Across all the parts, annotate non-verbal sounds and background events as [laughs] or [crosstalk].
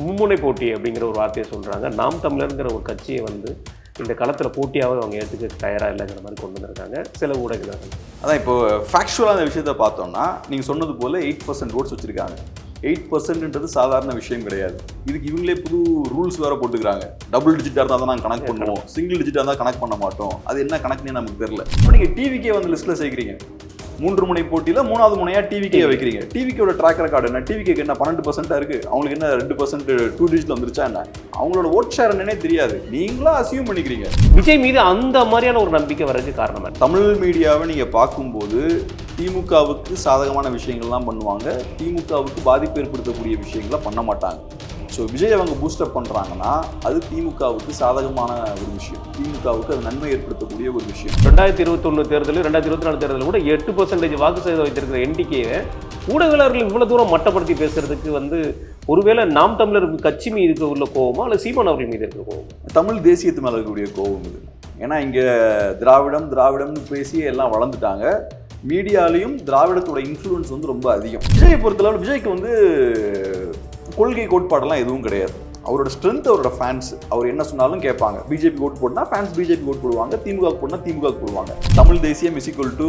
மும்முனை போட்டி அப்படிங்கிற ஒரு வார்த்தையை சொல்கிறாங்க நாம் தமிழருங்கிற ஒரு கட்சியை வந்து இந்த களத்தில் போட்டியாகவே அவங்க எடுத்துக்க தயாராக இல்லைங்கிற மாதிரி கொண்டு வந்திருக்காங்க. சில ஊடகங்கள். அதான் இப்போ ஃபேக்சுவலாக அந்த விஷயத்த பார்த்தோம்னா நீங்கள் சொன்னது போல் எயிட் பர்சன்ட் ஓட்ஸ் வச்சுருக்காங்க. எயிட் பர்சன்ட்ன்றது சாதாரண விஷயம் கிடையாது. இதுக்கு இவங்களே புது ரூல்ஸ் வேற போட்டுக்கிறாங்க. டபுள் டிஜிட்டாக இருந்தால் தான் நாங்கள் கணக்கு பண்ணுவோம். சிங்கிள் டிஜிட்டாக இருந்தால் கணக்கு பண்ண மாட்டோம். அது என்ன கணக்குன்னு நமக்கு தெரியல. இப்போ நீங்கள் டிவிக்கே வந்து லிஸ்ட்டில் சேர்க்குறீங்க மூன்று முனை போட்டியில் மூணாவது முனையாக டிவிக்கே வைக்கிறீங்க. டிவிக்கோட ட்ராக் ரெக்கார்டு என்ன? டிவிக்கு என்ன பன்னெண்டு பர்சன்ட்டாக இருக்குது அவங்களுக்கு என்ன ரெண்டு பர்சன்ட் டூ டிஜிட்டில் வந்துருச்சா என்ன? அவங்களோட ஓட் ஷேர் என்னன்னே தெரியாது. நீங்களா அசியூம் பண்ணிக்கிறீங்க. விஜய் மீது அந்த மாதிரியான ஒரு நம்பிக்கை வர்றதுக்கு காரணம் என்ன? தமிழ் மீடியாவை நீங்கள் பார்க்கும்போது திமுகவுக்கு சாதகமான விஷயங்கள்லாம் பண்ணுவாங்க. திமுகவுக்கு பாதிப்பு ஏற்படுத்தக்கூடிய விஷயங்களை பண்ண மாட்டாங்க. ஸோ விஜய் அவங்க பூஸ்டப் பண்ணுறாங்கன்னா அது திமுகவுக்கு சாதகமான ஒரு விஷயம். திமுகவுக்கு அது நன்மை ஏற்படுத்தக்கூடிய ஒரு விஷயம். ரெண்டாயிரத்தி இருபத்தொன்று தேர்தல் ரெண்டாயிரத்தி இருபத்தி நாலு தேர்தல் கூட எட்டு பர்சன்டேஜ் வாக்கு சதவீதம் வைத்திருக்கிற என்டிகேவை ஊடகவியலாளர்கள் இவ்வளோ தூரம் மட்டப்படுத்தி பேசுறதுக்கு வந்து ஒருவேளை நாம் தமிழர் கட்சி மீது உள்ள கோவமா அல்ல சீமான் அவர்கள் மீது இருக்கிற கோவமா? தமிழ் தேசியத்து மேலே இருக்கக்கூடிய கோபம் இது. ஏன்னா இங்கே திராவிடம் திராவிடம்னு பேசி எல்லாம் வளர்ந்துட்டாங்க. மீடியாலையும் திராவிடத்தோட இன்ஃப்ளூயன்ஸ் வந்து ரொம்ப அதிகம். விஜயை பொறுத்தளவு விஜய்க்கு வந்து கொள்கை கோட்பாடெல்லாம் எதுவும் கிடையாது. அவரோட ஸ்ட்ரென்த் அவரோட ஃபேன்ஸ் அவர் என்ன சொன்னாலும் கேட்பாங்க. பிஜேபி ஓட் போட்டுனா ஃபேன்ஸ் பிஜேபி ஓட் போடுவாங்க. திமுக போட்டுனா திமுக போடுவாங்க. தமிழ் தேசியம் இஸ் டு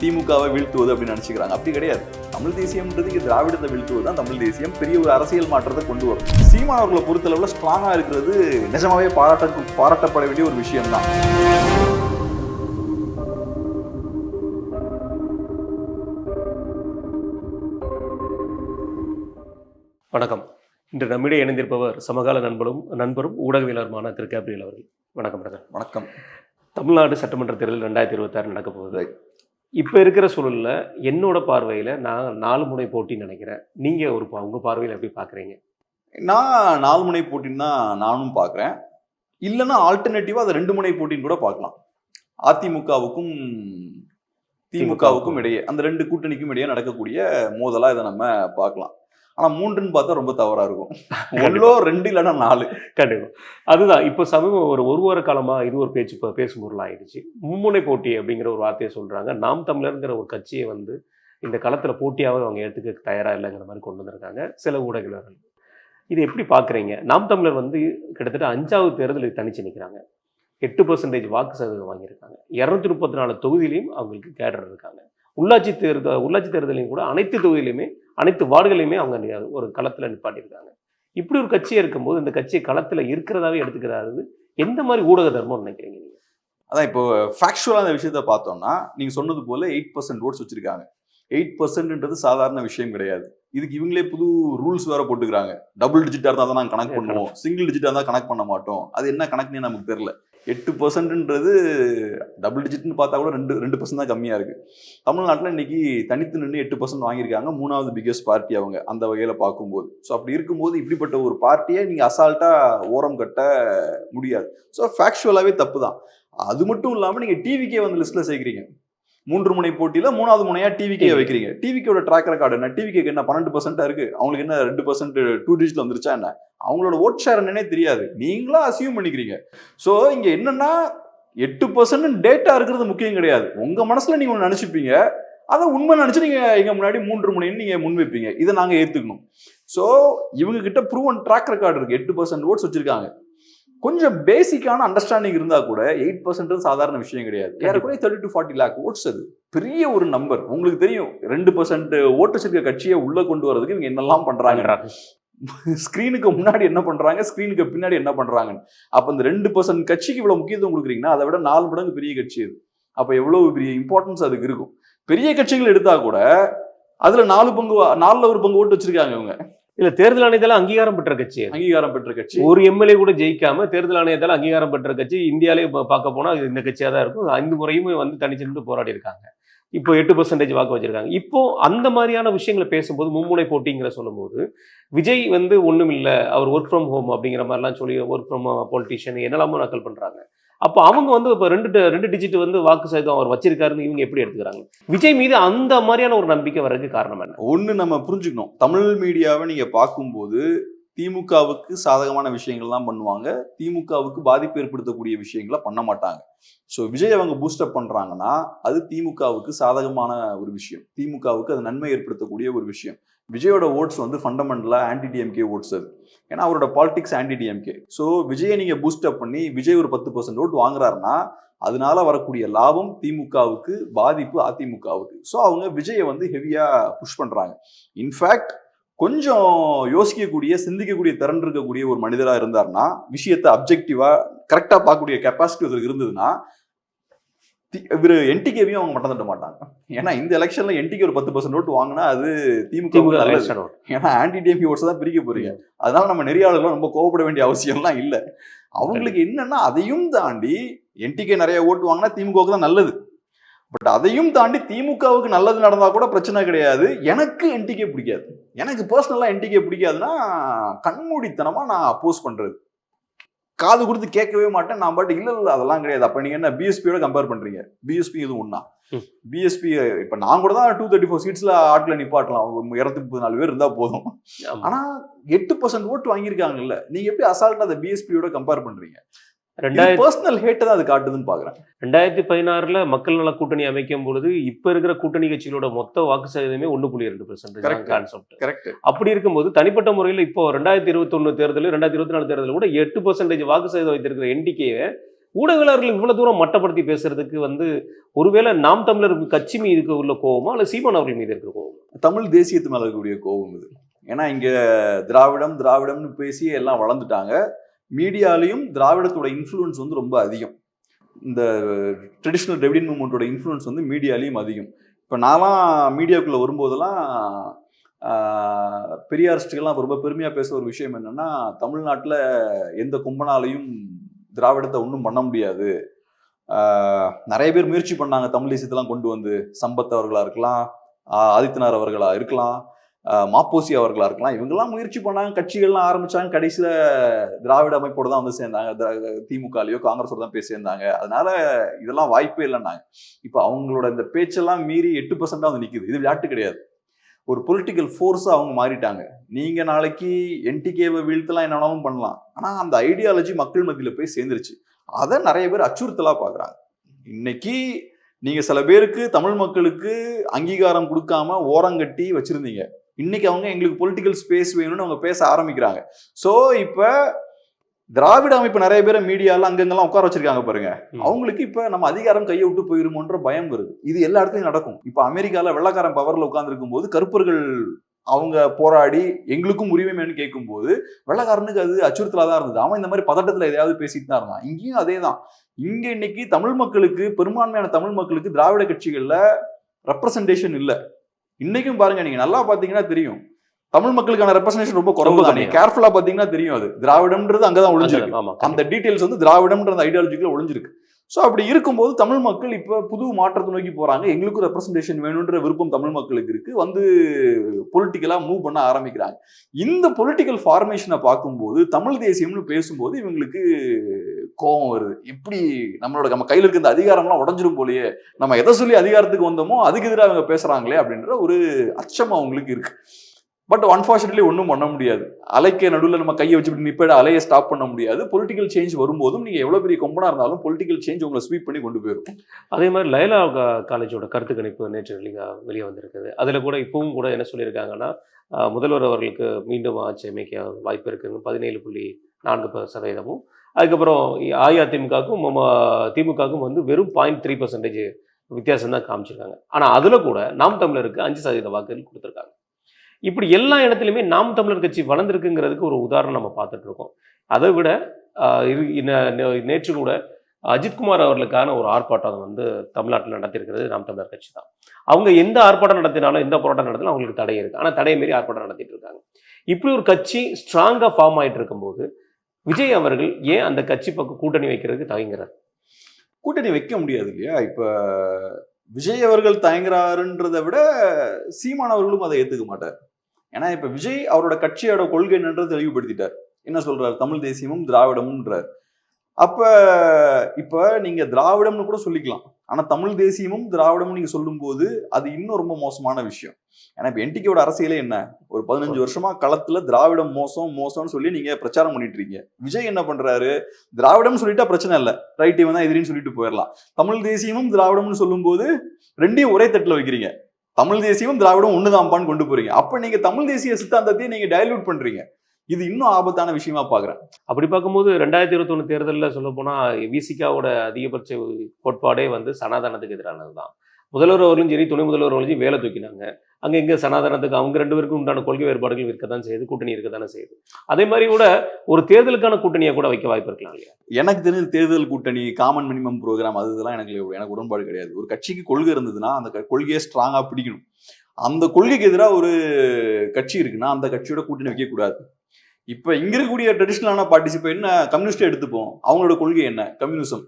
திமுகவை வீழ்த்துவது அப்படின்னு நினச்சிக்கிறாங்க. அப்படி கிடையாது. தமிழ் தேசியம்ன்றது இங்கே திராவிடத்தை வீழ்த்துவது தான் தமிழ் தேசியம். பெரிய ஒரு அரசியல் மாற்றத்தை கொண்டு வரும். சீமானவர்களை பொறுத்தளவில் ஸ்ட்ராங்காக இருக்கிறது நிஜமாவே பாராட்ட பாராட்டப்பட வேண்டிய ஒரு விஷயம்தான். வணக்கம். இன்று நம்மிடையே இணைந்திருப்பவர் சமகால நண்பரும் நண்பரும் ஊடகவியலருமான திரு. கேப்ரியல் அவர்கள். வணக்கம் வணக்கம் வணக்கம். தமிழ்நாடு சட்டமன்ற தேர்தல் ரெண்டாயிரத்தி இருபத்தாறு நடக்க போகுது. இப்போ இருக்கிற சூழல்ல என்னோட பார்வையில் நான் நாலு முனை போட்டின்னு நினைக்கிறேன். நீங்கள் ஒரு பா- உங்க பார்வையில் எப்படி பார்க்குறீங்க நான் நாலு முனை போட்டின்னு நானும் பார்க்குறேன் இல்லைன்னா ஆல்டர்னேட்டிவாக அதை ரெண்டு முனை போட்டின்னு கூட பார்க்கலாம் அதிமுகவுக்கும் திமுகவுக்கும். இடையே அந்த ரெண்டு கூட்டணிக்கும் இடையே நடக்கக்கூடிய மோதலா இதை நம்ம பார்க்கலாம் ஆனா மூன்றுன்னு பார்த்தா ரொம்ப தவறா இருக்கும். [laughs] ஒன்றோ ரெண்டு இல்லைன்னா நாலு. கண்டிப்பா. அதுதான் இப்போ சமீபம் ஒரு ஒரு வார காலமா இது ஒரு பேச்சு இப்போ பேசும் பொருள் ஆயிடுச்சு. மும்முனை போட்டி அப்படிங்கிற ஒரு வார்த்தையை சொல்றாங்க. நாம் தமிழருங்கிற ஒரு கட்சியை வந்து இந்த களத்துல போட்டியாவது அவங்க எடுத்துக்க தயாரா இல்லைங்கிற மாதிரி கொண்டு வந்திருக்காங்க சில ஊடகவியலர்கள் இது எப்படி பார்க்குறீங்க நாம் தமிழர் வந்து கிட்டத்தட்ட அஞ்சாவது தேர்தலில் தனிச்சு நிற்கிறாங்க எட்டு பர்சன்டேஜ் வாக்கு சதவீதம் வாங்கியிருக்காங்க. இரநூத்தி முப்பத்தி நாலு தொகுதியிலையும் அவங்களுக்கு கேடர் இருக்காங்க. உள்ளாட்சி தேர்தல் உள்ளாட்சி தேர்தலையும் கூட அனைத்து தொகுதியிலையுமே அனைத்து வார்டுகளையுமே அவங்க ஒரு களத்தில் நிப்பாட்டியிருக்காங்க. இப்படி ஒரு கட்சியாக இருக்கும்போது இந்த கட்சி களத்தில் இருக்கிறதாவே எடுத்துக்கிறாரு எந்த மாதிரி ஊடக தர்மம் நினைக்கிறீங்க நீங்க? அதான் இப்போ ஃபேக்சுவலாக அந்த விஷயத்த பார்த்தோம்னா நீங்க சொன்னது போல எயிட் பர்சன்ட் ஓட்ஸ் வச்சிருக்காங்க. எயிட் பர்சன்ட்ன்றது சாதாரண விஷயம் கிடையாது. இதுக்கு இவங்களே புது ரூல்ஸ் வேற போட்டுக்கிறாங்க. டபுள் டிஜிட்டாக இருந்தால் தான் நாங்கள் கணக்கு பண்ணுவோம். சிங்கிள் டிஜிட்டாக இருந்தால் கணக்கு பண்ண மாட்டோம். அது என்ன கணக்குன்னு நமக்கு தெரியல. எட்டு பர்சன்ட்ன்றது டபுள் டிஜிட்னு பார்த்தா கூட ரெண்டு ரெண்டு பர்சன்ட் தான் கம்மியாக இருக்குது தமிழ்நாட்டில் இன்னைக்கு தனித்து நின்று எட்டு பர்சன்ட் வாங்கியிருக்காங்க. மூணாவது பிக்கஸ்ட் பார்ட்டி அவங்க அந்த வகையில் பார்க்கும்போது. ஸோ அப்படி இருக்கும்போது இப்படிப்பட்ட ஒரு பார்ட்டியை நீங்கள் அசால்ட்டாக ஓரம் கட்ட முடியாது. ஸோ ஃபேக்சுவலாகவே தப்பு தான். அது மட்டும் இல்லாமல் நீங்கள் டிவிக்கே வந்து லிஸ்ட்டில் சேர்க்குறீங்க மூன்று முனை போட்டியில் மூணாவது முனையாக டிவிக்கே வைக்கிறீங்க. டிவிக்கோட ட்ராக் ரெக்கார்டு என்ன? டிவிக்கு என்ன பன்னெண்டு பர்சன்ட்டாக இருக்குது அவங்களுக்கு என்ன ரெண்டு பர்சன்ட் டூ டிஜிட்டில் வந்துருச்சா என்ன? அவங்களோட ஓட் ஷேர் என்னன்னே தெரியாது. நீங்களா அசியூம் பண்ணிக்கிறீங்க. ஸோ இங்கே என்னன்னா எட்டு பர்சன்ட் டேட்டா இருக்கிறது முக்கியம் கிடையாது. உங்கள் மனசில் நீங்கள் ஒன்று நினச்சிப்பீங்க. அதை உண்மை நினச்சி நீங்கள் எங்கள் முன்னாடி மூன்று முனைன்னு நீங்கள் முன்வைப்பீங்க. இதை நாங்கள் ஏற்றுக்கணும் ஸோ இவங்க கிட்ட ப்ரூவன் ட்ராக் ரெக்கார்டு இருக்குது எட்டு பர்சன்ட் ஓட்ஸ் வச்சிருக்காங்க. கொஞ்சம் பேசிக்கான அண்டர்ஸ்டாண்டிங் இருந்தா கூட எயிட் பர்சன்ட் சாதாரண விஷயம் கிடையாது. ஏறக்குறைய thirty to forty lakh votes அது. பெரிய ஒரு நம்பர் உங்களுக்கு தெரியும் ரெண்டு பர்சன்ட் ஓட்டு வச்சிருக்க கட்சியை உள்ள கொண்டு வரதுக்கு இவங்க என்னெல்லாம் பண்றாங்க? ஸ்க்ரீனுக்கு முன்னாடி என்ன பண்றாங்க? ஸ்க்ரீனுக்கு பின்னாடி என்ன பண்றாங்க? அப்ப இந்த ரெண்டு பர்சன்ட் கட்சிக்கு இவ்வளவு முக்கியத்துவம் கொடுக்குறீங்கன்னா அதை விட நாலு மடங்கு பெரிய கட்சி அது. அப்ப எவ்வளவு பெரிய இம்பார்ட்டன்ஸ் அதுக்கு இருக்கும். பெரிய கட்சிகள் எடுத்தா கூட அதுல நாலு பங்கு நாலுல ஒரு பங்கு ஓட்டு வச்சிருக்காங்க இவங்க. இல்ல தேர்தல் ஆணையத்தால அங்கீகாரம் பெற்ற கட்சி. அங்கீகாரம் பெற்ற கட்சி. ஒரு எம்எல்ஏ கூட ஜெயிக்காம தேர்தல் ஆணையத்தால அங்கீகாரம் பெற்ற கட்சி இந்தியாலே பார்க்க போனா இந்த கட்சியா தான் இருக்கும். ஐந்து முறையுமே வந்து தனிச்சு நின்று போராடி இருக்காங்க இப்போ எட்டு பர்சன்டேஜ் வாக்கு வச்சிருக்காங்க. இப்போ அந்த மாதிரியான விஷயங்களை பேசும்போது மும்முனை போட்டிங்கிற சொல்லும்போது விஜய் வந்து ஒண்ணும் இல்ல அவர் ஒர்க் ஃப்ரம் ஹோம் அப்படிங்கிற மாதிரிலாம் சொல்லி ஒர்க் ஃப்ரம் பொலிட்டிஷியன் என்னெல்லாமோ நக்கல் பண்றாங்க. அப்போ அவங்க வந்து இப்போ ரெண்டு ரெண்டு டிஜிட் வந்து வாக்கு சதவீதம் அவர் வச்சிருக்காருன்னு இவங்க எப்படி எடுத்துக்கிறாங்க? விஜய் மீது அந்த மாதிரியான ஒரு நம்பிக்கை வர்றதுக்கு காரணம் என்ன? ஒன்று நம்ம புரிஞ்சுக்கணும். தமிழ் மீடியாவை நீங்கள் பார்க்கும்போது திமுகவுக்கு சாதகமான விஷயங்கள்லாம் பண்ணுவாங்க. திமுகவுக்கு பாதிப்பு ஏற்படுத்தக்கூடிய விஷயங்களை பண்ண மாட்டாங்க. ஸோ விஜய் அவங்க பூஸ்டப் பண்ணுறாங்கன்னா அது திமுகவுக்கு சாதகமான ஒரு விஷயம். திமுகவுக்கு அது நன்மை ஏற்படுத்தக்கூடிய ஒரு விஷயம். விஜயோட ஓட்ஸ் வந்து ஃபண்டமெண்டலாக ஆன்டி டிஎம்கே ஓட்ஸ் அது ஏன்னா அவரோட பாலிடிக்ஸ் ஆன்டி டிஎம்கே ஸோ விஜயை நீங்கள் பூஸ்டப் பண்ணி விஜய் ஒரு பத்து பர்சன்ட் ஓட் வாங்குறாருன்னா அதனால வரக்கூடிய லாபம் திமுகவுக்கு பாதிப்பு அதிமுகவுக்கு. ஸோ அவங்க விஜயை வந்து ஹெவியாக புஷ் பண்ணுறாங்க இன்ஃபேக்ட் கொஞ்சம் யோசிக்கக்கூடிய சிந்திக்கக்கூடிய திறன் இருக்கக்கூடிய ஒரு மனிதராக இருந்தாருன்னா விஷயத்தை அப்ஜெக்டிவாக கரெக்டாக பார்க்கக்கூடிய கெப்பாசிட்டி இவருக்கு இருந்ததுன்னா இவர் என்டிகேவையும் அவங்க மட்டம் தட்ட மாட்டாங்க. ஏன்னா இந்த எலெக்ஷன்ல என்டிகே ஒரு பத்து பர்சன்ட் ஓட்டு வாங்கினா அது திமுக. ஏன்னா ஆன்டி டிஎம்கே ஓட்ஸ் தான் பிரிக்க போறீங்க. அதனால நம்ம நெறியாளர்களும் ரொம்ப கோவப்பட வேண்டிய அவசியம்லாம் இல்லை. அவங்களுக்கு என்னன்னா அதையும் தாண்டி என்டிகே நிறைய ஓட்டு வாங்கினா திமுகவுக்கு தான் நல்லது. பட் அதையும் தாண்டி திமுகவுக்கு நல்லது நடந்தா கூட பிரச்சனை கிடையாது. எனக்கு என்டிகே பிடிக்காது. எனக்கு பர்சனலா என்டிகே பிடிக்காதுன்னா கண்மூடித்தனமா நான் அப்போஸ் பண்றது. காது கொடுத்து கேட்கவே மாட்டேன். நான் பாட்டு இல்ல இல்ல அதெல்லாம் கிடையாது. அப்ப நீங்க என்ன பிஎஸ்பியோட கம்பேர் பண்றீங்க? பிஎஸ்பி ஒண்ணா? ம். பிஎஸ்பி இப்ப நான் கூட தான் டூ தேர்ட்டி ஃபோர் சீட்ஸ்ல ஆட்ல நிப்பாட்டலாம். இருநூத்தி முப்பது நாலு பேர் இருந்தா போதும். ஆமா. ஆனா எட்டு பர்சன்ட் ஓட்டு வாங்கியிருக்காங்கல்ல. நீங்க எப்படி அசால்ட்டா அதை பிஎஸ்பியோட கம்பேர் பண்றீங்க? ரெண்டாயிரத்தி பர்சனல் ஹேட்டை தான் அது காட்டுதுன்னு பாக்குறேன். ரெண்டாயிரத்தி பதினாறுல மக்கள் நல கூட்டணி அமைக்கும் பொழுது இப்ப இருக்கிற கூட்டணி கட்சிகளோட மொத்த வாக்கு சதவீதமே ஒண்ணு புள்ளி ரெண்டு. பெர்சென்ட் கான்செப்ட் கரெக்ட் அப்படி இருக்கும்போது தனிப்பட்ட முறையில் இப்போ ரெண்டாயிரத்தி இருபத்தொன்னு தேர்தல் ரெண்டாயிரத்தி இருபத்தி நாலு தேர்தல் கூட எட்டு பர்சன்டேஜ் வாக்கு சதவீதம் வைத்திருக்கிற என்டிகேவை ஊடகவியலாளர்கள் இவ்வளவு தூரம் மட்டப்படுத்தி பேசுறதுக்கு வந்து ஒருவேளை நாம் தமிழர் கட்சி மீது உள்ள கோவமா அல்ல சீமான் அவர்கள் மீது இருக்கிற கோவமா? தமிழ் தேசியத்து மேல இருக்கக்கூடிய கோபம் இது. ஏன்னா இங்க திராவிடம் திராவிடம்னு பேசி எல்லாம் வளர்ந்துட்டாங்க. மீடியாலையும் திராவிடத்தோட இன்ஃப்ளூயன்ஸ் வந்து ரொம்ப அதிகம். இந்த ட்ரெடிஷ்னல் டெவிடின் மூமெண்ட்டோட இன்ஃப்ளூயன்ஸ் வந்து மீடியாலையும் அதிகம். இப்போ நான்லாம் மீடியாவுக்குள்ளே வரும்போதெல்லாம் பெரியாரிஸ்டுகள்லாம் ரொம்ப பெருமையாக பேசுகிற ஒரு விஷயம் என்னென்னா தமிழ்நாட்டில் எந்த கும்பனாலையும் திராவிடத்தை ஒன்றும் பண்ண முடியாது. நிறைய பேர் முயற்சி பண்ணாங்க தமிழ் தேசியத்தெல்லாம் கொண்டு வந்து. சம்பத் அவர்களாக இருக்கலாம் ஆதித்தனார் அவர்களாக இருக்கலாம். மாப்போசி அவர்களா இருக்கலாம். இவங்கெல்லாம் முயற்சி பண்ணாங்க கட்சிகள்லாம் ஆரம்பிச்சாங்க கடைசியில திராவிட அமைப்போட தான் வந்து சேர்ந்தாங்க. திமுகலையோ காங்கிரஸோட தான் போய் சேர்ந்தாங்க. அதனால இதெல்லாம் வாய்ப்பே இல்லைன்னாங்க. இப்போ அவங்களோட இந்த பேச்செல்லாம் மீறி எட்டு பர்சண்டாக வந்து நிக்குது. இது விளையாட்டு கிடையாது. ஒரு பொலிட்டிக்கல் ஃபோர்ஸாக அவங்க மாறிட்டாங்க. நீங்க நாளைக்கு என்டிகேவை வீழ்த்தலாம் என்னன்னாலும் பண்ணலாம். ஆனா அந்த ஐடியாலஜி மக்கள் மத்தியில போய் சேர்ந்துருச்சு. அதை நிறைய பேர் அச்சுறுத்தலா பாக்குறாங்க. இன்னைக்கு நீங்க சில பேருக்கு தமிழ் மக்களுக்கு அங்கீகாரம் கொடுக்காம ஓரங்கட்டி வச்சிருந்தீங்க. இன்னைக்கு அவங்க எங்களுக்கு பொலிட்டிக்கல் ஸ்பேஸ் வேணும்னு அவங்க பேச ஆரம்பிக்கிறாங்க. சோ இப்ப திராவிட அமைப்பு நிறைய பேரை மீடியால அங்கங்கெல்லாம் உட்கார வச்சிருக்காங்க பாருங்க. அவங்களுக்கு இப்ப நம்ம அதிகாரம் கையை விட்டு போயிருமோன்ற பயம் வருது. இது எல்லா இடத்துலயும் நடக்கும். இப்ப அமெரிக்கால வெள்ளக்காரன் பவர்ல உட்கார்ந்துருக்கும் போது கருப்பர்கள் அவங்க போராடி எங்களுக்கும் உரிமை வேணும்னு கேட்கும்போது வெள்ளக்காரனுக்கு அது அச்சுறுத்தலா தான் இருந்தது. அவன் இந்த மாதிரி பதட்டத்துல எதையாவது பேசிட்டு தான் இருந்தான். இங்கேயும் அதே தான் இங்க இன்னைக்கு தமிழ் மக்களுக்கு பெரும்பான்மையான தமிழ் மக்களுக்கு திராவிட கட்சிகள்ல ரெப்ரசன்டேஷன் இல்ல. இன்னைக்கும் பாருங்க நீங்க நல்லா பாத்தீங்கன்னா தெரியும். தமிழ் மக்களுக்கான ரெப்ரசன்டேஷன் ரொம்ப குறைவு தான். கேர்ஃபுல்லா பாத்தீங்கன்னா தெரியும் அது. திராவிடம்ன்றது அங்கதான் ஒளிஞ்சிருக்கு. அந்த டீடைல்ஸ் வந்து திராவிடம்ன்ற அந்த ஐடியாலஜிக்குள்ள ஒளிஞ்சிருக்கு. ஸோ அப்படி இருக்கும்போது தமிழ் மக்கள் இப்ப புது மாற்றத்தை நோக்கி போறாங்க. எங்களுக்கும் ரெப்ரசன்டேஷன் வேணுன்ற விருப்பம் தமிழ் மக்களுக்கு இருக்கு. வந்து பொலிட்டிக்கலா மூவ் பண்ண ஆரம்பிக்கிறாங்க. இந்த பொலிட்டிக்கல் ஃபார்மேஷனை பார்க்கும்போது தமிழ் தேசியம்னு பேசும்போது இவங்களுக்கு கோபம் வருது. எப்படி நம்மளோட நம்ம கையில் இருக்க இந்த அதிகாரம்லாம் உடஞ்சிரும் போலயே நம்ம எதை சொல்லி அதிகாரத்துக்கு வந்தோமோ அதுக்கு எதிராக அவங்க பேசுறாங்களே அப்படின்ற ஒரு அச்சம் அவங்களுக்கு இருக்கு. பட் அன்ஃபார்ச்சுனேட்லி ஒன்றும் பண்ண முடியாது. அலைக்கு நடுவில் நம்ம கையை வச்சு நிப்பட அலையை ஸ்டாப் பண்ண முடியாது. பொலிட்டிக்கல் சேஞ்ச் வரும்போதும் நீங்கள் எவ்வளோ பெரிய கொம்பனாக இருந்தாலும் பொலிட்டிக்கல் சேஞ்ச் உங்களை ஸ்வீப் பண்ணி கொண்டு போயிடும் அதே மாதிரி லைலா காலேஜோட கருத்து கணிப்பு நேற்று வெளியே வெளியே வந்திருக்குது. அதில் கூட இப்பவும் கூட என்ன சொல்லியிருக்காங்கன்னா முதல்வர் அவர்களுக்கு மீண்டும் ஆட்சி அமைக்க வாய்ப்பு இருக்குன்னு பதினேழு புள்ளி நான்கு ப- சதவீதமும் அதுக்கப்புறம் அஇஅதிமுகவுக்கும் திமுகவுக்கும் வந்து வெறும் பாயிண்ட் த்ரீ பர்சன்டேஜ் வித்தியாசம் தான் காமிச்சிருக்காங்க. ஆனால் அதில் கூட நாம் தமிழருக்கு அஞ்சு சதவீத வாக்குகள் கொடுத்துருக்காங்க. இப்படி எல்லா இடத்துலையுமே நாம் தமிழர் கட்சி வளர்ந்துருக்குங்கிறதுக்கு ஒரு உதாரணம் நம்ம பார்த்துட்டு இருக்கோம் அதை விட இரு- நேற்று கூட அஜித்குமார் அவர்களுக்கான ஒரு ஆர்ப்பாட்டம் வந்து தமிழ்நாட்டில் நடத்தியிருக்கிறது நாம் தமிழர் கட்சி தான். அவங்க எந்த ஆர்ப்பாட்டம் நடத்தினாலும் எந்த போராட்டம் நடத்தினாலும் அவங்களுக்கு தடை இருக்குது ஆனால் தடையை மீறி ஆர்ப்பாட்டம் நடத்திட்டு இருக்காங்க. இப்படி ஒரு கட்சி ஸ்ட்ராங்காக ஃபார்ம் ஆகிட்டு இருக்கும்போது விஜய் அவர்கள் ஏன் அந்த கட்சி பக்கம் கூட்டணி வைக்கிறதுக்கு தயங்குறார்? கூட்டணி வைக்க முடியாது இல்லையா? இப்போ விஜய் அவர்கள் தயங்குறாருன்றதை விட சீமான் அவர்களும் அதை ஏற்றுக்க மாட்டார். ஏன்னா இப்போ விஜய் அவரோட கட்சியோட கொள்கை என்னன்றதை தெளிவுபடுத்திட்டார். என்ன சொல்றாரு? தமிழ் தேசியமும் திராவிடமும்ன்றார். அப்ப இப்போ நீங்கள் திராவிடம்னு கூட சொல்லிக்கலாம். ஆனால் தமிழ் தேசியமும் திராவிடமும் நீங்கள் சொல்லும்போது அது இன்னும் ரொம்ப மோசமான விஷயம். ஏன்னா இப்போ என்டிகேவோட அரசியலே என்ன? ஒரு பதினஞ்சு வருஷமா களத்துல திராவிடம் மோசம் மோசம்னு சொல்லி நீங்க பிரச்சாரம் பண்ணிட்டு இருக்கீங்க விஜய் என்ன பண்றாரு? திராவிடம் சொல்லிட்டா பிரச்சனை இல்லை. ரைட் இவன் தான் எதிரின்னு சொல்லிட்டு போயிடலாம் தமிழ் தேசியமும் திராவிடம்னு சொல்லும்போது ரெண்டையும் ஒரே தட்டில் வைக்கிறீங்க. தமிழ் தேசியமும் திராவிடம் ஒண்ணுதான்ப்பான்னு கொண்டு போறீங்க. அப்ப நீங்க தமிழ் தேசிய சித்தாந்தத்தையும் நீங்க டைல்யூட் பண்றீங்க. இது இன்னும் ஆபத்தான விஷயமா பாக்குறேன் அப்படி பார்க்கும்போது ரெண்டாயிரத்தி இருபத்தொன்னு தேர்தலில் சொல்ல போனா விசிகாவோட அதிகபட்ச கோட்பாடே வந்து சனாதனத்துக்கு எதிரானது தான். முதல்வர் அவர்களும் சரி துணை முதல்வர் அவர்களும் வேலை தூக்கினாங்க. அங்க எங்க சனாதனத்துக்கு அவங்க ரெண்டு பேருக்கும் உண்டான கொள்கை வேறுபாடுகள் இருக்கத்தான் செய்யுது கூட்டணி இருக்கத்தானே செய்யுது. அதே மாதிரி கூட ஒரு தேர்தலுக்கான கூட்டணியை கூட வைக்க வாய்ப்பு இருக்கலாம் இல்லையா? எனக்கு தெரிஞ்ச தேர்தல் கூட்டணி காமன் மினிமம் ப்ரோக்ராம் அது இதெல்லாம் எனக்கு எனக்கு உடன்பாடு கிடையாது. ஒரு கட்சிக்கு கொள்கை இருந்ததுன்னா அந்த கொள்கையை ஸ்ட்ராங்கா பிடிக்கணும். அந்த கொள்கைக்கு எதிராக ஒரு கட்சி இருக்குன்னா அந்த கட்சியோட கூட்டணி வைக்க கூடாது இப்ப இங்க இருக்கக்கூடிய ட்ரெடிஷ்னலான பார்ட்டிஸ் இப்ப என்ன கம்யூனிஸ்டே எடுத்துப்போம். அவங்களோட கொள்கை என்ன? கம்யூனிசம்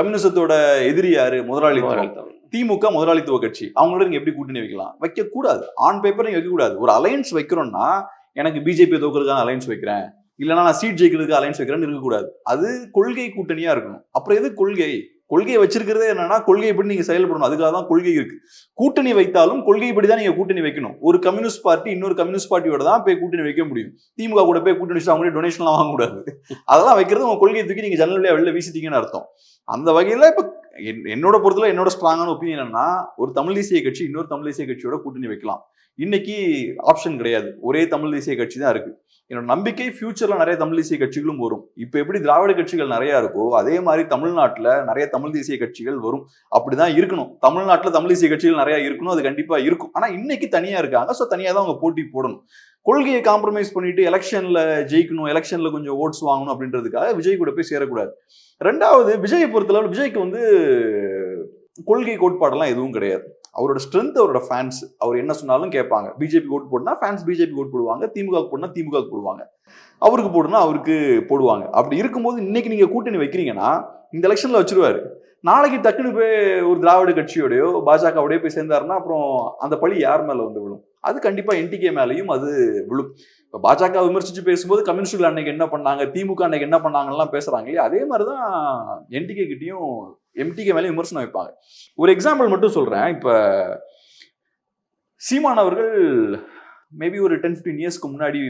கம்யூனிசத்தோட எதிரி யாரு? முதலாளித்துவம். திமுக முதலாளித்துவ கட்சி. அவங்களோட நீங்க எப்படி கூட்டணி வைக்கலாம்? வைக்க கூடாது ஆன் பேப்பர் நீங்க வைக்க கூடாது ஒரு அலையன்ஸ் வைக்கிறோம்னா எனக்கு பிஜேபி தோக்கிறதுக்கான அலையன்ஸ் வைக்கிறேன். இல்லைன்னா நான் சீட் ஜெயிக்கிறதுக்கு அலையன்ஸ் வைக்கிறேன்னு இருக்கக்கூடாது. அது கொள்கை கூட்டணியா இருக்கணும். அப்புறம் எது கொள்கை? கொள்கையை வச்சிருக்கிறதே என்னன்னா கொள்கைப்படி நீங்க செயல்படணும்? அதுக்காக தான் கொள்கை இருக்கு. கூட்டணி வைத்தாலும் கொள்கைப்படி தான் நீங்க கூட்டணி வைக்கணும். ஒரு கம்யூனிஸ்ட் பார்ட்டி இன்னொரு கம்யூனிஸ்ட் பார்ட்டியோட தான் போய் கூட்டணி வைக்க முடியும். திமுக கூட போய் கூட்டணி வச்சு அவங்க டொனேஷன்லாம் வாங்க கூடாது. அதெல்லாம் வைக்கிறது உங்க கொள்கையை தூக்கி நீங்க ஜன்னல் வழியா வெளில வீசிட்டீங்கன்னு அர்த்தம். அந்த வகையில இப்ப என்- என்னோட பொறுத்தல என்னோட ஸ்ட்ராங்கான ஒப்பீனியன் என்னன்னா ஒரு தமிழ் தேசிய கட்சி இன்னொரு தமிழ் தேசிய கட்சியோட கூட்டணி வைக்கலாம். இன்னைக்கு ஆப்ஷன் கிடையாது. ஒரே தமிழ் தேசிய கட்சி தான் இருக்கு. என்னோட நம்பிக்கை ஃபியூச்சர்ல நிறைய தமிழ் தேசிய கட்சிகளும் வரும். இப்போ எப்படி திராவிட கட்சிகள் நிறைய இருக்கோ அதே மாதிரி தமிழ்நாட்டில் நிறைய தமிழ் தேசிய கட்சிகள் வரும். அப்படிதான் இருக்கணும். தமிழ்நாட்டில் தமிழ் தேசிய கட்சிகள் நிறைய இருக்கணும் அது கண்டிப்பா இருக்கும். ஆனா இன்னைக்கு தனியா இருக்காங்க. ஸோ தனியாக தான் அவங்க போட்டி போடணும். கொள்கையை காம்ப்ரமைஸ் பண்ணிட்டு எலெக்ஷன்ல ஜெயிக்கணும் எலெக்ஷன்ல கொஞ்சம் ஓட்ஸ் வாங்கணும் அப்படின்றதுக்காக விஜய் கூட போய் சேரக்கூடாது. ரெண்டாவது விஜயை பொறுத்தளவு விஜய்க்கு வந்து கொள்கை கோட்பாடெல்லாம் எதுவும் கிடையாது. அவரோட ஸ்ட்ரென்த் அவரோட ஃபேன்ஸ் அவர் என்ன சொன்னாலும் கேட்பாங்க. பிஜேபி ஓட்டு போடுனா ஃபேன்ஸ் பிஜேபி ஓட்டு போடுவாங்க. திமுக போடுனா திமுக போடுவாங்க. அவருக்கு போடுனா அவருக்கு போடுவாங்க. அப்படி இருக்கும்போது இன்னைக்கு நீங்க கூட்டணி வைக்கிறீங்கன்னா இந்த எலெக்ஷன்ல வச்சிருவாரு. நாளைக்கு டக்குன்னு போய் ஒரு திராவிட கட்சியோடையோ பாஜகவோடய போய் சேர்ந்தாருன்னா அப்புறம் அந்த பழி யார் மேலே வந்து விழும்? அது கண்டிப்பாக என்டிகே மேலேயும் அது விழும். இப்போ பாஜக விமர்சித்து பேசும்போது கம்யூனிஸ்டுகள் அன்னைக்கு என்ன பண்ணாங்க திமுக அன்னைக்கு என்ன பண்ணாங்கலாம் பேசுகிறாங்க இல்லையா அதே மாதிரி தான் என்டிகே கிட்டேயும் எம்டிகே மேலேயும் விமர்சனம் வைப்பாங்க. ஒரு எக்ஸாம்பிள் மட்டும் சொல்கிறேன் இப்போ சீமான் அவர்கள் மேபி ஒரு டென் ஃபிஃப்டீன் இயர்ஸ்க்கு முன்னாடி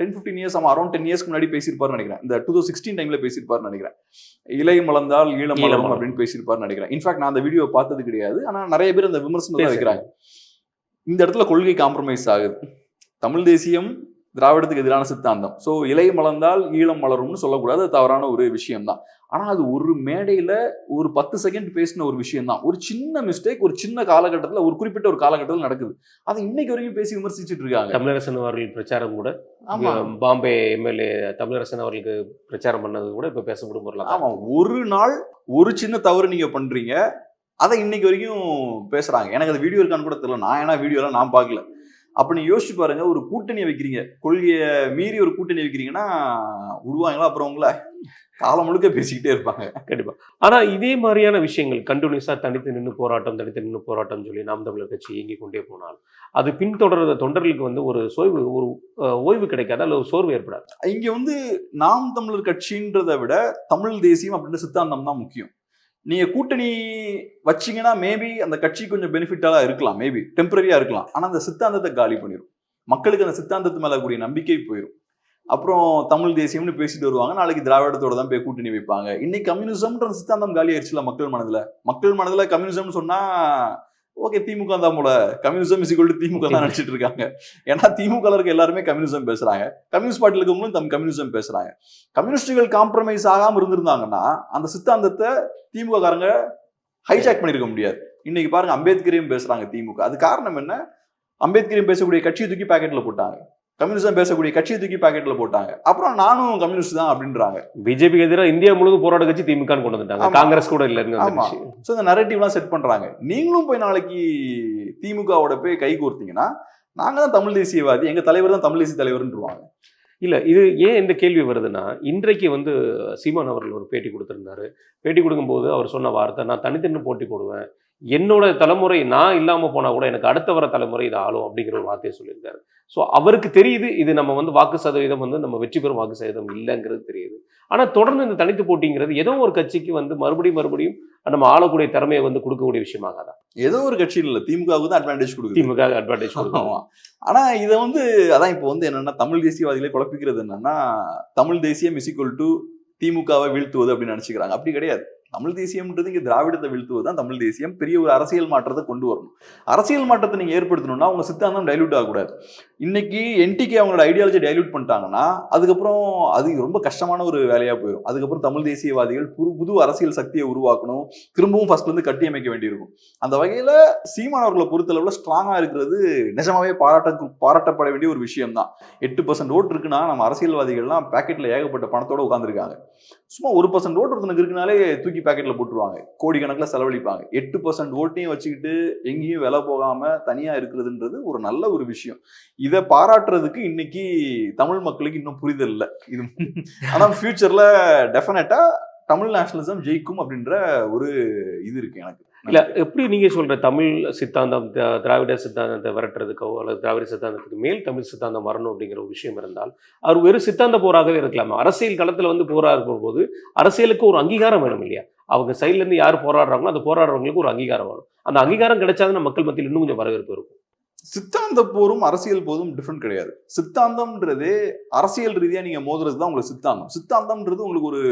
டென் ஃபிஃப்டீன் இயர்ஸ் ஆமா அரௌண்ட் டென் இயர்ஸ்க்கு முன்னாடி பேசியிருப்பாருன்னு நினைக்கிறேன். இந்த டூ தௌசண்ட் சிக்ஸ்டீன் டைம்ல பேசியிருப்பாருன்னு நினைக்கிறேன். இலை மலர்ந்தால் ஈழம் மலரும். அப்படின்னு பேசியிருப்பாருன்னு நினைக்கிறேன். இன்ஃபேக்ட் நான் அந்த வீடியோ பார்த்தது கிடையாது. ஆனா நிறைய பேர் அந்த விமர்சனம் தான் வைக்கிறாங்க. இந்த இடத்துல கொள்கை காம்ப்ரமைஸ் ஆகுது. தமிழ் தேசியம் திராவிடத்துக்கு எதிரான சித்தாந்தம். ஸோ இலை மலர்ந்தால் ஈழம் மலரும்னு சொல்லக்கூடாது. அது தவறான ஒரு விஷயம் தான் ஆனா அது ஒரு மேடையில ஒரு பத்து செகண்ட் பேசின ஒரு விஷயம் தான் ஒரு சின்ன மிஸ்டேக் ஒரு சின்ன காலகட்டத்துல ஒரு குறிப்பிட்ட ஒரு காலகட்டத்தில் நடக்குது. அதை இன்னைக்கு வரைக்கும் பேசி விமர்சிச்சுட்டு இருக்காங்க. தமிழரசன் அவர்கள் பிரச்சாரம் கூட பாம்பே எம்எல்ஏ தமிழரசன் அவர்களுக்கு பிரச்சாரம் பண்ணது கூட இப்ப பேசப்படும் பொருளாக ஆமா ஒரு நாள் ஒரு சின்ன தவறு நீங்க பண்றீங்க. அதை இன்னைக்கு வரைக்கும் பேசுறாங்க. எனக்கு அது வீடியோ இருக்கான்னு கூட தெரியல. நான் ஏன்னா வீடியோலாம் நான் பார்க்கல. அப்ப நீங்க யோசிச்சு பாருங்க ஒரு கூட்டணி வைக்கிறீங்க. கொள்கையை மீறி ஒரு கூட்டணி வைக்கிறீங்கன்னா விடுவாங்களா அப்புறம் உங்களை? காலம் முழுக்க பேசிக்கிட்டே இருப்பாங்க. கண்டிப்பா. ஆனா இதே மாதிரியான விஷயங்கள் கண்டினியூஸா தனித்து நின்று போராட்டம் தனித்து நின்று போராட்டம் சொல்லி நாம் தமிழர் கட்சி இயங்கி கொண்டே போனால் அது பின்தொடர்ற தொண்டர்களுக்கு வந்து ஒரு சோய்வு ஒரு ஓய்வு கிடைக்காது அல்லது ஒரு சோர்வு ஏற்படாது. இங்க வந்து நாம் தமிழர் கட்சின்றதை விட தமிழ் தேசியம் அப்படின்ற சித்தாந்தம் தான் முக்கியம். நீங்க கூட்டணி வச்சீங்கன்னா மேபி அந்த கட்சி கொஞ்சம் பெனிஃபிட்டாக இருக்கலாம். மேபி டெம்பரரியா இருக்கலாம். ஆனால் அந்த சித்தாந்தத்தை காலி பண்ணிடும் மக்களுக்கு அந்த சித்தாந்தத்து மேலே கூடிய நம்பிக்கை போயிடும் அப்புறம் தமிழ் தேசியம்னு பேசிட்டு வருவாங்க. நாளைக்கு திராவிடத்தோட தான் போய் கூட்டணி வைப்பாங்க. இன்னைக்கு கம்யூனிசம்ன்ற சித்தாந்தம் காலி ஆயிடுச்சுல மக்கள் மனதில்? மக்கள் மனதில் கம்யூனிசம்னு சொன்னா ஓகே திமுக தான் போல. கம்யூனிசம் இஸ் ஈக்குவல் திமுக தான் நினைச்சிட்டு இருக்காங்க. ஏன்னா திமுக இருக்க எல்லாருமே கம்யூனிசம் பேசுறாங்க. கம்யூனிஸ்ட் பார்ட்டியில் இருக்கவங்களும் தம் கம்யூனிசம் பேசுறாங்க. கம்யூனிஸ்டுகள் காம்ப்ரமைஸ் ஆகாம இருந்திருந்தாங்கன்னா அந்த சித்தாந்தத்தை திமுக காரங்க ஹைஜாக் பண்ணிருக்க முடியாது. இன்னைக்கு பாருங்க அம்பேத்கரையும் பேசுறாங்க திமுக. அது காரணம் என்ன? அம்பேத்கரையும் பேசக்கூடிய கட்சியை தூக்கி பாக்கெட்ல போட்டாங்க. கம்யூனிசம் பேசக்கூடிய கட்சியை தூக்கி பாக்கெட்ல போட்டாங்க. அப்புறம் நானும் கம்யூனிஸ்ட் தான் அப்படின்றாங்க. பிஜேபிக்கு எதிராக இந்தியா முழுவதும் போராட்ட கட்சி திமுகன்னு கொண்டு வந்துட்டாங்க. காங்கிரஸ் கூட இல்லைன்னு ஆமா. ஸோ இந்த நரேட்டிவ்லாம் செட் பண்றாங்க. நீங்களும் போய் நாளைக்கு திமுகவோட போய் கை கோர்த்தீங்கன்னா நாங்க தான் தமிழ் தேசியவாதி எங்க தலைவர் தான் தமிழ் தேசிய தலைவர்ன்றுவாங்க. இல்ல இது ஏன் இந்த கேள்வி வருதுன்னா இன்றைக்கு வந்து சீமான் அவர்கள் ஒரு பேட்டி கொடுத்திருந்தாரு. பேட்டி கொடுக்கும்போது அவர் சொன்ன வார்த்தை நான் தனித்தனி போட்டி போடுவேன். என்னோட தலைமுறை நான் இல்லாம போனா கூட எனக்கு அடுத்த வர தலைமுறை இது ஆளும் அப்படிங்கிற ஒரு வார்த்தையை சொல்லியிருக்காரு. ஸோ அவருக்கு தெரியுது இது நம்ம வந்து வாக்கு சதவீதம் வந்து நம்ம வெற்றி பெறும் வாக்கு சதவீதம் இல்லைங்கிறது தெரியுது. ஆனா தொடர்ந்து இந்த தனித்து போட்டிங்கிறது ஏதோ ஒரு கட்சிக்கு வந்து மறுபடியும் மறுபடியும் நம்ம ஆளக்கூடிய திறமையை வந்து கொடுக்கக்கூடிய விஷயமாகாதான் ஏதோ ஒரு கட்சியில் இல்ல திமுகவுக்கு தான் அட்வான்டேஜ் கொடுக்குது. திமுக அட்வான்டேஜ் ஆமா. ஆனா இதை வந்து அதான் இப்போ வந்து என்னன்னா தமிழ் தேசியவாதிகளை குழப்பிக்கிறது என்னன்னா தமிழ் தேசியம் இஸ் ஈக்குவல் டு திமுகவை வீழ்த்துவது அப்படின்னு நினைச்சுக்கிறாங்க. அப்படி கிடையாது. தமிழ் தேசியம்ன்றது இங்கே திராவிடத்தை வீழ்த்துவது தான் தமிழ் தேசியம். பெரிய ஒரு அரசியல் மாற்றத்தை கொண்டு வரணும். அரசியல் மாற்றத்தை நீங்கள் ஏற்படுத்தணும்னா அவங்க சித்தாந்தம் டைல்யூட் ஆகக்கூடாது. இன்னைக்கு என்டிகே அவங்களோட ஐடியாலஜி டைல்யூட் பண்ணிட்டாங்கன்னா அதுக்கப்புறம் அது ரொம்ப கஷ்டமான ஒரு வேலையாக போயிடும் அதுக்கப்புறம் தமிழ் தேசியவாதிகள் புது புது அரசியல் சக்தியை உருவாக்கணும். திரும்பவும் ஃபர்ஸ்ட்லேருந்து கட்டி அமைக்க வேண்டியிருக்கும். அந்த வகையில் சீமானவர்களை பொறுத்தளவில் ஸ்ட்ராங்காக இருக்கிறது நிஜமாவே பாராட்ட பாராட்டப்பட வேண்டிய ஒரு விஷயம் தான் எட்டு பர்சன்ட் ஓட்டு இருக்குன்னா நம்ம அரசியல்வாதிகள்லாம் பேக்கெட்டில் ஏகப்பட்ட பணத்தோட உட்காந்துருக்காங்க சும்மா ஒரு பர்சன்ட் ஓட்டு ஒருத்தனுக்கு இருக்குனாலே தூக்கி பேக்கெட்ல போட்டுருவாங்க. கோடிக்கணக்கில் செலவழிப்பாங்க. எட்டு பர்சன்ட் ஓட்டையும் வச்சுக்கிட்டு எங்கேயும் விலை போகாம தனியா இருக்கிறதுன்றது ஒரு நல்ல ஒரு விஷயம். இதை பாராட்டுறதுக்கு இன்னைக்கு தமிழ் மக்களுக்கு இன்னும் புரிதல் இல்லை. இது ஆனால் ஃபியூச்சர்ல டெஃபினட்டா தமிழ் நேஷனலிசம் ஜெயிக்கும் அப்படின்ற ஒரு இது இருக்கு எனக்கு. இல்லை எப்படி நீங்க சொல்கிற தமிழ் சித்தாந்தம் த- திராவிட சித்தாந்தத்தை விரட்டுறதுக்கோ அல்லது திராவிட சித்தாந்தத்துக்கு மேல் தமிழ் சித்தாந்தம் வரணும் அப்படிங்கிற ஒரு விஷயம் இருந்தால் அவர் வெறும் சித்தாந்த போராகவே இருக்கலாம். அரசியல் களத்தில் வந்து போரா போது அரசியலுக்கு ஒரு அங்கீகாரம் வேணும் இல்லையா? அவங்க சைட்லேருந்து யார் போராடுறாங்களோ அந்த போராடுறவங்களுக்கு ஒரு அங்கீகாரம் வேணும் அந்த அங்கீகாரம் கிடைச்சாதான் மக்கள் மத்தியில் இன்னும் கொஞ்சம் வரவேற்பு இருக்கும். சித்தாந்த போரும் அரசியல் போதும் டிஃப்ரெண்ட் கிடையாது. சித்தாந்தம்ன்றது அரசியல் ரீதியாக நீங்கள் மோதுறது தான் உங்களுக்கு சித்தாந்தம். சித்தாந்தம்ன்றது உங்களுக்கு ஒரு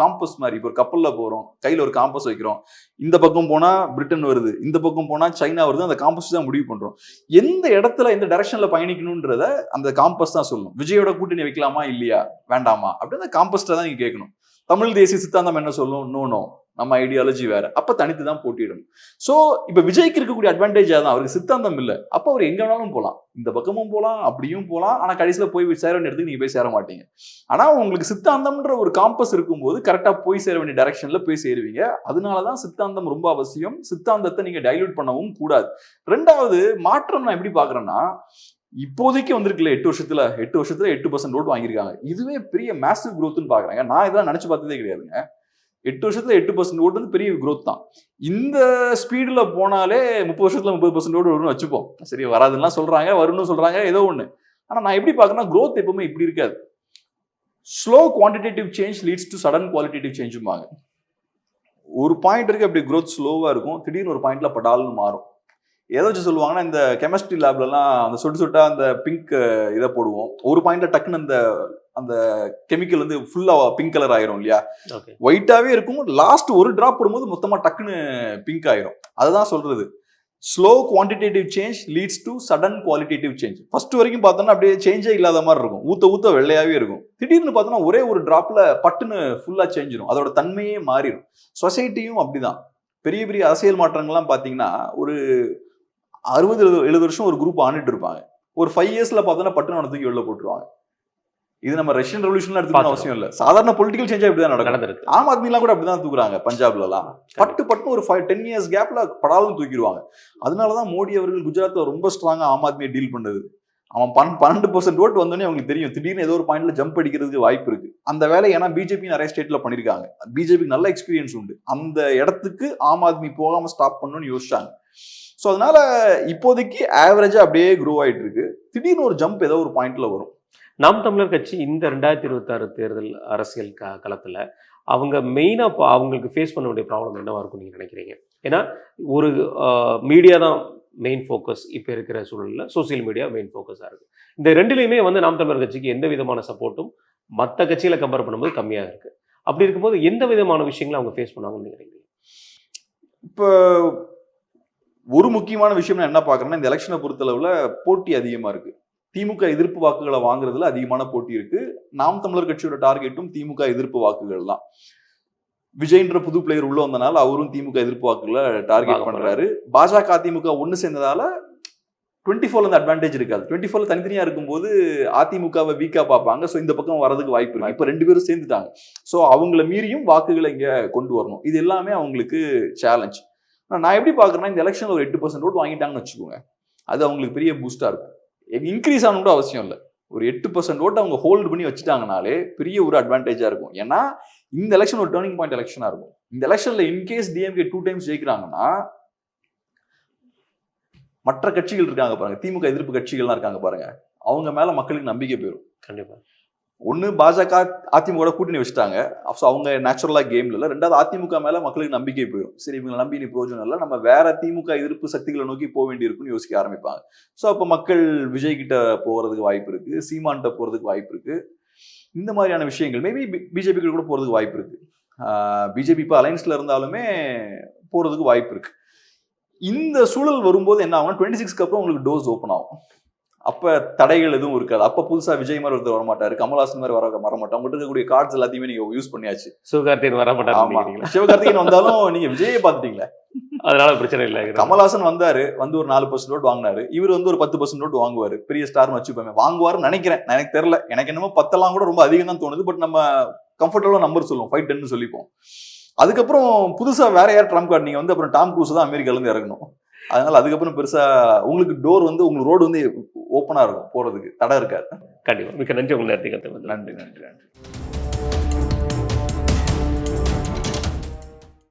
காம்பஸ் மாதிரி. இப்போ ஒரு கப்பலில் போகிறோம் கையில் ஒரு காம்பஸ் வைக்கிறோம். இந்த பக்கம் போனால் பிரிட்டன் வருது. இந்த பக்கம் போனால் சைனா வருது. அந்த காம்பஸ் தான் முடிவு பண்ணுறோம் எந்த இடத்துல எந்த டைரக்ஷனில் பயணிக்கணுன்றத அந்த காம்பஸ் தான் சொல்லணும். விஜயோட கூட்டணி வைக்கலாமா? இல்லையா? வேண்டாமா? அப்படின்னு அந்த காம்பஸ்ட்டை தான் நீங்கள் கேட்கணும். தமிழ் தேசிய சித்தாந்தம் என்ன சொல்லும்? நோ நோ நம்ம ஐடியாலஜி வேற. அப்ப தனித்து தான் போட்டியிடணும் சோ இப்ப விஜய்க்கு இருக்கக்கூடிய அட்வான்டேஜ் தான் அவருக்கு சித்தாந்தம் இல்ல. அப்ப அவர் எங்க வேணாலும் போகலாம் இந்த பக்கமும் போகலாம் அப்படியும் போகலாம் ஆனா கடைசியில போய் சேர வேண்டிய இடத்துக்கு நீங்க போய் சேர மாட்டீங்க. ஆனா உங்களுக்கு சித்தாந்தம்ன்ற ஒரு காம்பஸ் இருக்கும்போது கரெக்டா போய் சேர வேண்டிய டைரக்ஷன்ல போய் சேருவீங்க. அதனாலதான் சித்தாந்தம் ரொம்ப அவசியம். சித்தாந்தத்தை நீங்க டைல்யூட் பண்ணவும் கூடாது. ரெண்டாவது மாற்றம் நான் எப்படி பாக்குறேன்னா இப்போதைக்கு வந்திருக்குல்ல எட்டு வருஷத்துல எட்டு வருஷத்துல எட்டு பர்சன்ட் ரோட் வாங்கியிருக்காங்க. இதுவே பெரிய மேசிவ் குரோத்னு பாக்குறாங்க. நான் இதெல்லாம் நினைச்சு பார்த்ததே கிடையாதுங்க. எட்டு வருஷத்துல எட்டு பர்சன்ட் ஓட்டு வந்து பெரிய குரோத் தான். இந்த ஸ்பீடில் போனாலே முப்பது வருஷத்துல முப்பது பர்சன்ட் ஓட்டு வரும்னு வச்சுப்போம். சரி வராதுலாம் சொல்றாங்க வரும்னு சொல்றாங்க ஏதோ ஒன்று ஆனால் நான் எப்படி பார்க்கறேன்னா க்ரோத் எப்பவுமே இப்படி இருக்காது. Slow quantitative change leads to sudden qualitative சேஞ்சும்பாங்க ஒரு பாயிண்ட் இருக்கு அப்படி குரோத் ஸ்லோவாக இருக்கும். திடீர்னு ஒரு பாயிண்ட்ல படால்னு மாறும். ஏதாச்சும் சொல்லுவாங்கன்னா இந்த கெமிஸ்ட்ரி லேப்லலாம் அந்த சொட்டு சொட்டா அந்த பிங்க் இதை போடுவோம். ஒரு பாயிண்ட்ல டக்குன்னு அந்த அந்த கெமிக்கல் வந்து ஃபுல்லா பிங்க் கலர் ஆயிரும் இல்லையா? ஒயிட்டாவே இருக்கும். லாஸ்ட் ஒரு டிராப் போடும்போது மொத்தமா டக்குன்னு பிங்க் ஆயிரும். அதுதான் சொல்றது. Slow quantitative change leads to sudden qualitative change first வரைக்கும் பார்த்தோம்னா அப்படியே சேஞ்சே இல்லாத மாதிரி இருக்கும். ஊத்த ஊத்த வெள்ளையாவே இருக்கும். திடீர்னு பார்த்தோம்னா ஒரே ஒரு டிராப்ல பட்டுன்னு ஃபுல்லா சேஞ்சிடும் அதோட தன்மையே மாறிடும். சொசைட்டியும் அப்படிதான். பெரிய பெரிய அரசியல் மாற்றங்கள்லாம் பார்த்தீங்கன்னா ஒரு அறுபது எழுபது வருஷம் ஒரு குரூப் ஆண்டுட்டு இருப்பாங்க. ஒரு ஃபைவ் இயர்ஸ்ல பார்த்தோன்னா பட்டுன்னு அவனை தூக்கி வெளில போட்டுருவாங்க. இது நம்ம ரஷ்யன் ரெவல்யூஷன் எடுத்துக்கணும். அவசியம் இல்லை. சாதாரண பொலிட்டிக்கல் சேஞ்சா இப்படிதான் நடக்கும். நடந்திருக்கு. ஆம் ஆத்மிலாம் கூட அப்படிதான் தூக்குறாங்க பஞ்சாப்லலாம். பட்டு பட்டு ஒரு ஃபைவ் டென் இயர்ஸ் கேப்ல படாலும் தூக்கிடுவாங்க. அதனாலதான் மோடி அவர்கள் குஜராத்ல ரொம்ப ஸ்ட்ராங்கா ஆம் ஆத்மியை டீல் பண்ணது. அவன் பன் பன்னெண்டு பர்சன்ட் ஓட்டு வந்தோடனே அவங்களுக்கு தெரியும். திடீர்னு ஏதோ ஒரு பாயிண்ட்ல ஜம்ப் அடிக்கிறதுக்கு வாய்ப்பு இருக்கு. அந்த வேலை ஏன்னா பிஜேபி நிறைய ஸ்டேட்ல பண்ணிருக்காங்க. பிஜேபிக்கு நல்ல எக்ஸ்பீரியன்ஸ் உண்டு. அந்த இடத்துக்கு ஆம் ஆத்மி போகாம ஸ்டாப் பண்ணணும்னு யோசிச்சாங்க. ஸோ அதனால இப்போதைக்கு ஆவரேஜா அப்படியே க்ரோ ஆயிட்டு இருக்கு திடீர்னு ஒரு ஜம்ப் ஏதோ ஒரு பாயிண்ட்ல வரும். நாம் தமிழர் கட்சி இந்த ரெண்டாயிரத்தி இருபத்தாறு தேர்தல் அரசியல் க களத்தில் அவங்க மெயினாக அவங்களுக்கு ஃபேஸ் பண்ண வேண்டிய ப்ராப்ளம் என்னவா இருக்கும் நீங்கள் நினைக்கிறீங்க? ஏன்னா ஒரு மீடியா தான் மெயின் ஃபோக்கஸ் இப்போ இருக்கிற சூழலில். சோஷியல் மீடியா மெயின் ஃபோக்கஸாக இருக்குது இந்த ரெண்டுலேயுமே வந்து நாம் தமிழர் கட்சிக்கு எந்த விதமான சப்போர்ட்டும் மற்ற கட்சிகளை கம்பேர் பண்ணும்போது கம்மியாக இருக்குது அப்படி இருக்கும்போது எந்த விதமான விஷயங்களை அவங்க ஃபேஸ் பண்ணாங்கன்னு நினைக்கிறீங்க? இப்போ ஒரு முக்கியமான விஷயம் நான் என்ன பார்க்குறேன்னா இந்த எலெக்ஷனை பொறுத்தளவுல போட்டி அதிகமா இருக்கு. திமுக எதிர்ப்பு வாக்குகளை வாங்குறதுல அதிகமான போட்டி இருக்கு. நாம் தமிழர் கட்சியோட டார்கெட்டும் திமுக எதிர்ப்பு வாக்குகள் தான். விஜய்ன்ற புது பிளேயர் உள்ள வந்தனால அவரும் திமுக எதிர்ப்பு வாக்குகளை டார்கெட் பண்றாரு. பாஜக அதிமுக ஒன்னு சேர்ந்ததால டுவெண்ட்டி ஃபோர்ல அந்த அட்வான்டேஜ் இருக்காது. டுவெண்ட்டி ஃபோர்ல தனித்தனியா இருக்கும்போது அதிமுகவை வீக்கா பார்ப்பாங்க. ஸோ இந்த பக்கம் வரதுக்கு வாய்ப்பு இருக்கு. இப்போ ரெண்டு பேரும் சேர்ந்துட்டாங்க. ஸோ அவங்கள மீறியும் வாக்குகளை இங்க கொண்டு வரணும். இது எல்லாமே அவங்களுக்கு சேலஞ்ச் நான் எப்படி பார்க்குறேன்னா இந்த எலெக்ஷனில் ஒரு எட்டு பர்சன்ட் ஓட்டு வாங்கிட்டாங்கன்னு வச்சுக்கோங்க. அது அவங்களுக்கு பெரிய பூஸ்டாக இருக்கும். இன்க்ரீஸ் ஆகணும் கூட அவசியம் இல்லை. ஒரு எட்டு பர்சன்ட் ஓட்டு அவங்க ஹோல்டு பண்ணி வச்சுட்டாங்கனாலே பெரிய ஒரு அட்வான்டேஜாக இருக்கும். ஏன்னா இந்த எலெக்ஷன் ஒரு டேர்னிங் பாயிண்ட் எலெக்ஷனாக இருக்கும். இந்த எலெக்ஷனில் in case DMK two times ஜெயிக்கிறாங்கன்னா மற்ற கட்சிகள் இருக்காங்க பாருங்க. திமுக எதிர்ப்பு கட்சிகள்லாம் இருக்காங்க பாருங்க. அவங்க மேல மக்களுக்கு நம்பிக்கை போயிடும் கண்டிப்பா. ஒன்று பாஜக அதிமுக கூட்டணி வச்சுட்டாங்க. ஸோ அவங்க நேச்சுரலாக கேம்ல இல்லை. ரெண்டாவது அதிமுக மேலே மக்களுக்கு நம்பிக்கை போயிடும் சரி இவங்களை நம்பி நீ பிரயோஜனம் இல்லை. நம்ம வேற திமுக எதிர்ப்பு சக்திகளை நோக்கி போக வேண்டியிருக்குன்னு யோசிக்க ஆரம்பிப்பாங்க. ஸோ அப்போ மக்கள் விஜய் கிட்ட வாய்ப்பு இருக்கு. சீமான்கிட்ட போகிறதுக்கு வாய்ப்பு இருக்கு. இந்த மாதிரியான விஷயங்கள். மேபி பிஜேபி கிட்ட கூட போகிறதுக்கு வாய்ப்பு இருக்கு. பிஜேபி இப்போ அலைன்ஸில் இருந்தாலுமே போகிறதுக்கு வாய்ப்பு இருக்கு. இந்த சூழல் வரும்போது என்ன ஆகும் டுவெண்ட்டி சிக்ஸ்க்கு அப்புறம் உங்களுக்கு டோஸ் ஓப்பன் ஆகும். அப்ப தடைகள் எதுவும் இருக்காது. அப்ப புதுசா விஜய் மாதிரி ஒருத்தர் வர மாட்டாரு கமல்ஹாசன் மாதிரி வர வர மாட்டாங்க உங்கள்கிட்ட இருக்கக்கூடிய கார்ட்ஸ் எல்லாத்தையுமே நீங்க யூஸ் பண்ணியாச்சு. சிவகார்த்தியன் வர ஆமா. மாட்டாங்க சிவகார்த்திகேயன் வந்தாலும் நீங்க விஜயை பாத்துட்டீங்களே அதனால பிரச்சனை இல்லை கமல்ஹாசன் வந்தாரு வந்து ஒரு நாலு பர்சன்ட் நோட் வாங்கினாரு. இவர் வந்து ஒரு பத்து பர்சன்ட் நோட் வாங்குவாரு. பெரிய ஸ்டார்னு வச்சுப்போமே. வாங்குவாருன்னு நினைக்கிறேன். எனக்கு தெரியல. எனக்கு என்னமோ பத்தெல்லாம் கூட ரொம்ப அதிகம் தான் தோணுது. பட் நம்ம கம்ஃபர்டபுளா நம்பர் சொல்லுவோம். ஃபைவ் டென்னு சொல்லிப்போம். அதுக்கப்புறம் புதுசா வேற யார் ட்ரம்ப் கார்டு நீங்க வந்து அப்புறம் டாம் க்ரூஸ் தான் அமெரிக்கால இருந்து இறங்கணும். அதனால அதுக்கப்புறம் பெருசா உங்களுக்கு டோர் வந்து உங்களுக்கு ரோடு வந்து ஓப்பனா இருக்கும் போறதுக்கு. தடை இருக்காது. கண்டிப்பா. மிக்க நன்றி. உங்க நேரத்துக்கு நன்றி நன்றி நன்றி.